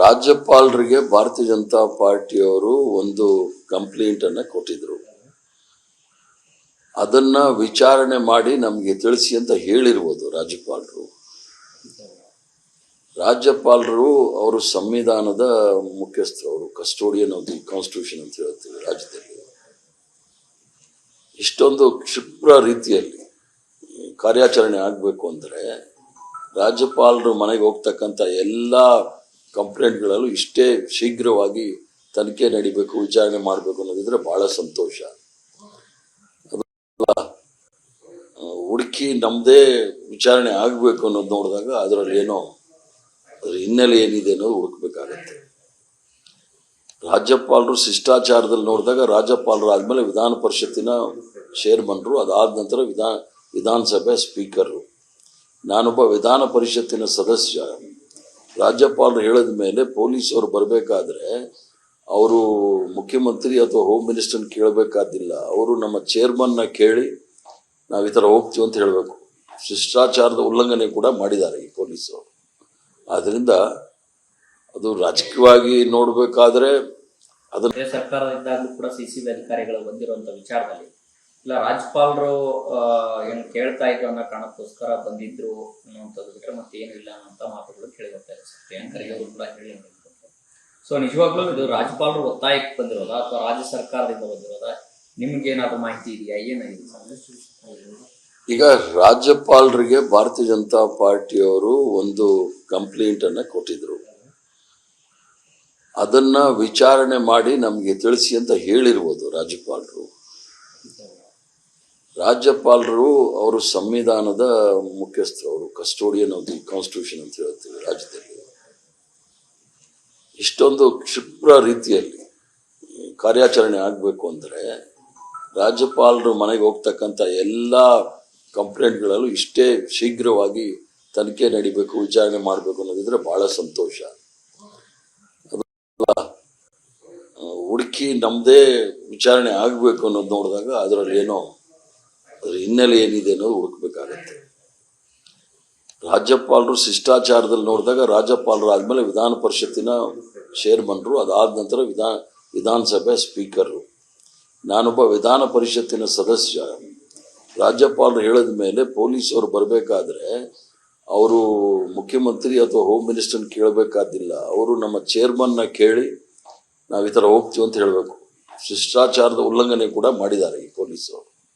ರಾಜ್ಯಪಾಲರಿಗೆ ಭಾರತೀಯ ಜನತಾ ಪಾರ್ಟಿಯವರು ಒಂದು ಕಂಪ್ಲೇಂಟ್ ಅನ್ನ ಕೊಟ್ಟಿದ್ರು. ಅದನ್ನ ವಿಚಾರಣೆ ಮಾಡಿ ನಮಗೆ ತಿಳಿಸಿ ಅಂತ ಹೇಳಿರ್ಬೋದು ರಾಜ್ಯಪಾಲರು. ರಾಜ್ಯಪಾಲರು ಅವರು ಸಂವಿಧಾನದ ಮುಖ್ಯಸ್ಥರು, ಅವರು ಕಸ್ಟೋಡಿಯನ್ ಆಫ್ ದಿ ಕಾನ್ಸ್ಟಿಟ್ಯೂಷನ್ ಅಂತ ಹೇಳ್ತೀವಿ ರಾಜ್ಯದಲ್ಲಿ. ಇಷ್ಟೊಂದು ಕ್ಷಿಪ್ರ ರೀತಿಯಲ್ಲಿ ಕಾರ್ಯಾಚರಣೆ ಆಗಬೇಕು ಅಂದರೆ ರಾಜ್ಯಪಾಲರು ಮನೆಗೆ ಹೋಗ್ತಕ್ಕಂಥ ಎಲ್ಲ ಕಂಪ್ಲೇಂಟ್ಗಳಲ್ಲೂ ಇಷ್ಟೇ ಶೀಘ್ರವಾಗಿ ತನಿಖೆ ನಡಿಬೇಕು, ವಿಚಾರಣೆ ಮಾಡಬೇಕು ಅನ್ನೋದಿದ್ರೆ ಬಹಳ ಸಂತೋಷ. ಹುಡುಕಿ ನಮ್ಮದೇ ವಿಚಾರಣೆ ಆಗಬೇಕು ಅನ್ನೋದು ನೋಡಿದಾಗ ಅದರಲ್ಲಿ ಏನೋ, ಅದ್ರ ಹಿನ್ನೆಲೆ ಏನಿದೆ ಅನ್ನೋದು ಹುಡುಕ್ಬೇಕಾಗತ್ತೆ. ರಾಜ್ಯಪಾಲರು ಶಿಷ್ಟಾಚಾರದಲ್ಲಿ ನೋಡಿದಾಗ ರಾಜ್ಯಪಾಲರು ಆದ್ಮೇಲೆ ವಿಧಾನ ಪರಿಷತ್ತಿನ ಚೇರ್ಮನ್ರು ಅದಾದ ನಂತರ ವಿಧಾನ, ವಿಧಾನಸಭೆ ಸ್ಪೀಕರು ನಾನೊಬ್ಬ ವಿಧಾನ ಪರಿಷತ್ತಿನ ಸದಸ್ಯ ರಾಜ್ಯಪಾಲರು ಹೇಳಿದ ಮೇಲೆ ಪೊಲೀಸ್ ಅವರು ಬರಬೇಕಾದ್ರೆ ಅವರು ಮುಖ್ಯಮಂತ್ರಿ ಅಥವಾ ಹೋಮ್ ಮಿನಿಸ್ಟರ್ನ ಕೇಳಬೇಕಾದಿಲ್ಲ. ಅವರು ನಮ್ಮ ಚೇರ್ಮನ್ನ ಕೇಳಿ ನಾವು ಈ ಥರ ಹೋಗ್ತೀವಿ ಅಂತ ಹೇಳಬೇಕು. ಶಿಷ್ಟಾಚಾರದ ಉಲ್ಲಂಘನೆ ಕೂಡ ಮಾಡಿದ್ದಾರೆ ಈ ಪೊಲೀಸರು. ಆದ್ದರಿಂದ ಅದು ರಾಜಕೀಯವಾಗಿ ನೋಡಬೇಕಾದ್ರೆ ಅದನ್ನ ಸರ್ಕಾರದಿಂದ ಕೂಡ ಸಿ ಸಿ ಬಿ ಅಧಿಕಾರಿಗಳು ಬಂದಿರುವಂತ ವಿಚಾರದಲ್ಲಿ ಇಲ್ಲ ರಾಜ್ಯಪಾಲರು ಏನು ಕೇಳ್ತಾ ಇದ್ರು ಅನ್ನೋ ಕಾರಣಕ್ಕೋಸ್ಕರ ಬಂದಿದ್ರು ಅನ್ನುವಂಥದ್ದು ಬಿಟ್ರೆ ಮತ್ತೆ ಏನು ಇಲ್ಲ ಅನ್ನೋಂಥ ಮಾತುಗಳು ಕೇಳಿ ಬರ್ತಾ ಇದೆ ಸರ್ ಪ್ರಿಯಾಂಕ್ ಅವರು ಕೂಡ ಹೇಳಿ ಸೊ ನಿಜವಾಗ್ಲೂ ಇದು ರಾಜ್ಯಪಾಲರು ಒತ್ತಾಯಕ್ಕೆ ಬಂದಿರೋದಾ ಅಥವಾ ರಾಜ್ಯ ಸರ್ಕಾರದಿಂದ ಬಂದಿರೋದಾ? ನಿಮ್ಗೆ ಏನಾದ್ರು ಮಾಹಿತಿ ಇದೆಯಾ? ಏನಾಗಿದೆ? ಈಗ ರಾಜ್ಯಪಾಲರಿಗೆ ಭಾರತೀಯ ಜನತಾ ಪಾರ್ಟಿಯವರು ಒಂದು ಕಂಪ್ಲೇಂಟ್ ಅನ್ನ ಕೊಟ್ಟಿದ್ರು. ಅದನ್ನ ವಿಚಾರಣೆ ಮಾಡಿ ನಮಗೆ ತಿಳಿಸಿ ಅಂತ ಹೇಳಿರ್ಬೋದು ರಾಜ್ಯಪಾಲರು. ರಾಜ್ಯಪಾಲರು ಅವರು ಸಂವಿಧಾನದ ಮುಖ್ಯಸ್ಥರು, ಅವರು ಕಸ್ಟೋಡಿಯನ್ ಆಫ್ ದಿ ಕಾನ್ಸ್ಟಿಟ್ಯೂಷನ್ ಅಂತ ಹೇಳ್ತೀವಿ ರಾಜ್ಯದಲ್ಲಿ. ಇಷ್ಟೊಂದು ಕ್ಷಿಪ್ರ ರೀತಿಯಲ್ಲಿ ಕಾರ್ಯಾಚರಣೆ ಆಗಬೇಕು ಅಂದರೆ ರಾಜ್ಯಪಾಲರು ಮನೆಗೆ ಹೋಗ್ತಕ್ಕಂಥ ಎಲ್ಲ ಕಂಪ್ಲೇಂಟ್ಗಳಲ್ಲೂ ಇಷ್ಟೇ ಶೀಘ್ರವಾಗಿ ತನಿಖೆ ನಡಿಬೇಕು, ವಿಚಾರಣೆ ಮಾಡಬೇಕು ಅನ್ನೋದಿದ್ರೆ ಬಹಳ ಸಂತೋಷ. ಹುಡುಕಿ ನಮ್ಮದೇ ವಿಚಾರಣೆ ಆಗಬೇಕು ಅನ್ನೋದು ನೋಡಿದಾಗ ಅದರಲ್ಲಿ ಏನೋ ಅದ್ರ ಹಿನ್ನೆಲೆ ಏನಿದೆ ಅನ್ನೋದು ಹುಡುಕ್ಬೇಕಾಗತ್ತೆ. ರಾಜ್ಯಪಾಲರು ಶಿಷ್ಟಾಚಾರದಲ್ಲಿ ನೋಡಿದಾಗ ರಾಜ್ಯಪಾಲರು ಆದ್ಮೇಲೆ ವಿಧಾನ ಪರಿಷತ್ತಿನ ಚೇರ್ಮನ್ರು ಅದಾದ ನಂತರ ವಿಧಾನ ವಿಧಾನಸಭೆ ಸ್ಪೀಕರು ನಾನೊಬ್ಬ ವಿಧಾನ ಪರಿಷತ್ತಿನ ಸದಸ್ಯ. ರಾಜ್ಯಪಾಲರು ಹೇಳಿದ ಮೇಲೆ ಪೊಲೀಸರು ಬರಬೇಕಾದ್ರೆ ಅವರು ಮುಖ್ಯಮಂತ್ರಿ ಅಥವಾ ಹೋಮ್ ಮಿನಿಸ್ಟರ್ನ ಕೇಳಬೇಕಾದಿಲ್ಲ. ಅವರು ನಮ್ಮ ಚೇರ್ಮನ್ನ ಕೇಳಿ ನಾವು ಈ ಥರ ಹೋಗ್ತೀವಿ ಅಂತ ಹೇಳಬೇಕು. ಶಿಷ್ಟಾಚಾರದ ಉಲ್ಲಂಘನೆ ಕೂಡ ಮಾಡಿದ್ದಾರೆ ಈ ಪೊಲೀಸರು.